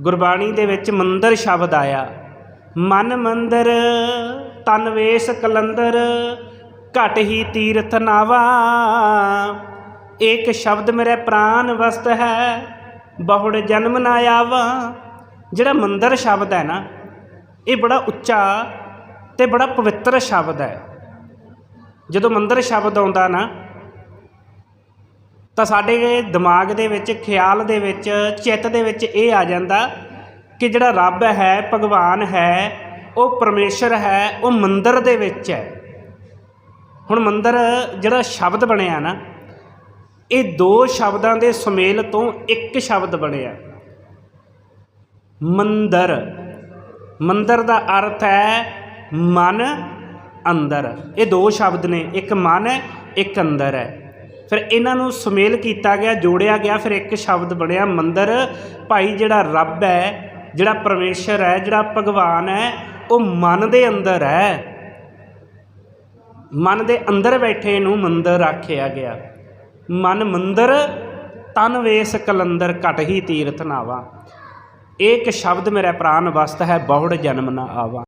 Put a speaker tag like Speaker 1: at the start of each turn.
Speaker 1: ਗੁਰਬਾਣੀ ਦੇ ਵਿੱਚ ਮੰਦਰ ਸ਼ਬਦ ਆਇਆ। ਮਨ ਮੰਦਰ, ਤਨ ਵੇਸ ਕਲੰਦਰ, ਘਟ ਹੀ ਤੀਰਥ ਨਾਵਾ। ਇੱਕ ਸ਼ਬਦ ਮੇਰੇ ਪ੍ਰਾਨ ਵਸਤ ਹੈ, ਬਹੁੜ ਜਨਮ ਨਾ ਆਵਾ। ਜਿਹੜਾ ਮੰਦਰ ਸ਼ਬਦ ਹੈ ਨਾ, ਇਹ ਬੜਾ ਉੱਚਾ ਤੇ ਬੜਾ ਪਵਿੱਤਰ ਸ਼ਬਦ ਹੈ। ਜਦੋਂ ਮੰਦਰ ਸ਼ਬਦ ਆਉਂਦਾ ਨਾ ਤਾਂ ਸਾਡੇ ਦਿਮਾਗ ਦੇ ਵਿੱਚ, ਖਿਆਲ ਦੇ ਵਿੱਚ, ਚਿੱਤ ਦੇ ਵਿੱਚ ਇਹ ਆ ਜਾਂਦਾ ਕਿ ਜਿਹੜਾ ਰੱਬ ਹੈ, ਭਗਵਾਨ ਹੈ, ਉਹ ਪਰਮੇਸ਼ਰ ਹੈ, ਉਹ ਮੰਦਰ ਦੇ ਵਿੱਚ ਹੈ। ਹੁਣ ਮੰਦਰ ਜਿਹੜਾ ਸ਼ਬਦ ਬਣਿਆ ਨਾ, ਇਹ ਦੋ ਸ਼ਬਦਾਂ ਦੇ ਸੁਮੇਲ ਤੋਂ ਇੱਕ ਸ਼ਬਦ ਬਣਿਆ। ਮੰਦਰ। ਮੰਦਰ ਦਾ ਅਰਥ ਹੈ ਮਨ ਅੰਦਰ। ਇਹ ਦੋ ਸ਼ਬਦ ਨੇ, ਇੱਕ ਮਨ ਹੈ ਇੱਕ ਅੰਦਰ ਹੈ। ਫਿਰ ਇਹਨਾਂ ਨੂੰ ਸੁਮੇਲ ਕੀਤਾ ਗਿਆ, ਜੋੜਿਆ ਗਿਆ, ਫਿਰ ਇੱਕ ਸ਼ਬਦ ਬਣਿਆ ਮੰਦਰ। ਭਾਈ ਜਿਹੜਾ ਰੱਬ ਹੈ, ਜਿਹੜਾ ਪਰਮੇਸ਼ਰ ਹੈ, ਜਿਹੜਾ ਭਗਵਾਨ ਹੈ, ਉਹ ਮਨ ਦੇ ਅੰਦਰ ਹੈ। ਮਨ ਦੇ ਅੰਦਰ ਬੈਠੇ ਨੂੰ ਮੰਦਰ ਆਖਿਆ ਗਿਆ। ਮਨ ਮੰਦਰ, ਤਨ ਵੇਸ ਕਲੰਦਰ ਘਟ ਹੀ ਤੀਰਥ ਨਾਵਾ। ਇੱਕ ਸ਼ਬਦ ਮੇਰਾ ਪ੍ਰਾਨ ਵਸਤ ਹੈ, ਬਹੁੜ ਜਨਮ ਨਾ ਆਵਾ।